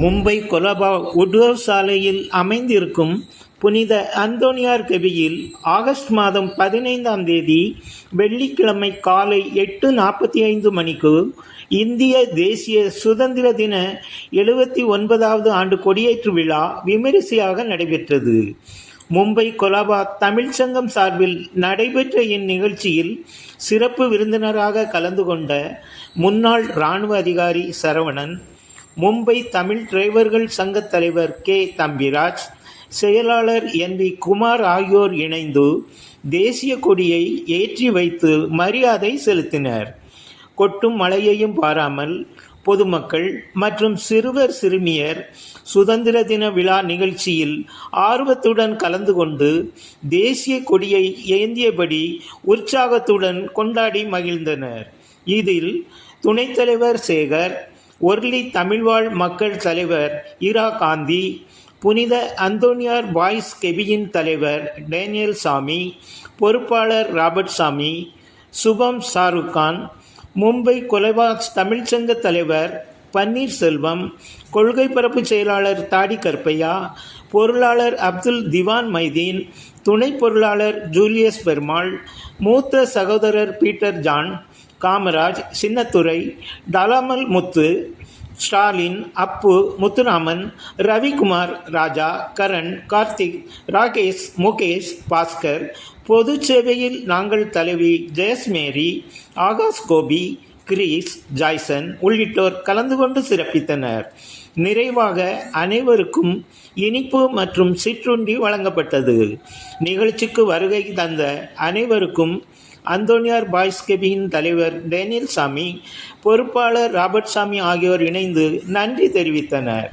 மும்பை கொலபா உட்கவ் சாலையில் அமைந்திருக்கும் புனித அந்தோனியார் கெபியில் ஆகஸ்ட் மாதம் பதினைந்தாம் தேதி வெள்ளிக்கிழமை காலை எட்டு நாற்பத்தி ஐந்து மணிக்கு இந்திய தேசிய சுதந்திர தின எழுபத்தி ஒன்பதாவது ஆண்டு கொடியேற்று விழா விமரிசையாக நடைபெற்றது. மும்பை கொலாபா தமிழ்ச்சங்கம் சார்பில் நடைபெற்ற இந்நிகழ்ச்சியில் சிறப்பு விருந்தினராக கலந்து கொண்ட முன்னாள் இராணுவ அதிகாரி சரவணன் மும்பை தமிழ் டிரைவர்கள் சங்கத் தலைவர் கே. தம்பிராஜ் செயலாளர் என். வி. குமார் ஆகியோர் இணைந்து தேசிய கொடியை ஏற்றி வைத்து மரியாதை செலுத்தினர். கொட்டும் மழையையும் பாராமல் பொதுமக்கள் மற்றும் சிறுவர் சிறுமியர் சுதந்திர தின விழா நிகழ்ச்சியில் ஆர்வத்துடன் கலந்து கொண்டு தேசிய கொடியை ஏந்தியபடி உற்சாகத்துடன் கொண்டாடி மகிழ்ந்தனர். இதில் துணைத் தலைவர் சேகர் ஒர்லி தமிழ்வாழ் மக்கள் தலைவர் இரா காந்தி புனித அந்தோனியார் பாய்ஸ் கெபியின் தலைவர் டேனியல் சாமி பொறுப்பாளர் ராபர்ட் சாமி சுபம் ஷாருக்கான் மும்பை கொலைவாஸ் தமிழ்ச்சங்க தலைவர் பன்னீர்செல்வம் கொள்கை பரப்பு செயலாளர் தாடி கற்பையா பொருளாளர் அப்துல் திவான் மைதீன் துணை பொருளாளர் ஜூலியஸ் பெருமாள் மூத்த சகோதரர் பீட்டர் ஜான் காமராஜ் சின்னத்துறை டலாமல் முத்து ஸ்டாலின் அப்பு முத்துராமன் ரவிக்குமார் ராஜா கரண் கார்த்திக் ராகேஷ் முகேஷ் பாஸ்கர் பொது சேவையில் நாங்கள் தலைவி ஜெயஸ்மேரி ஆகாஷ் கோபி கிரீஸ் ஜாய்சன் உள்ளிட்டோர் கலந்து கொண்டு சிறப்பித்தனர். நிறைவாக அனைவருக்கும் இனிப்பு மற்றும் சிற்றுண்டி வழங்கப்பட்டது. நிகழ்ச்சிக்கு வருகை தந்த அனைவருக்கும் அந்தோனியார் பாய்ஸ் கெபியின் தலைவர் டேனியல் சாமி பொறுப்பாளர் ராபர்ட் சாமி ஆகியோர் இணைந்து நன்றி தெரிவித்தனர்.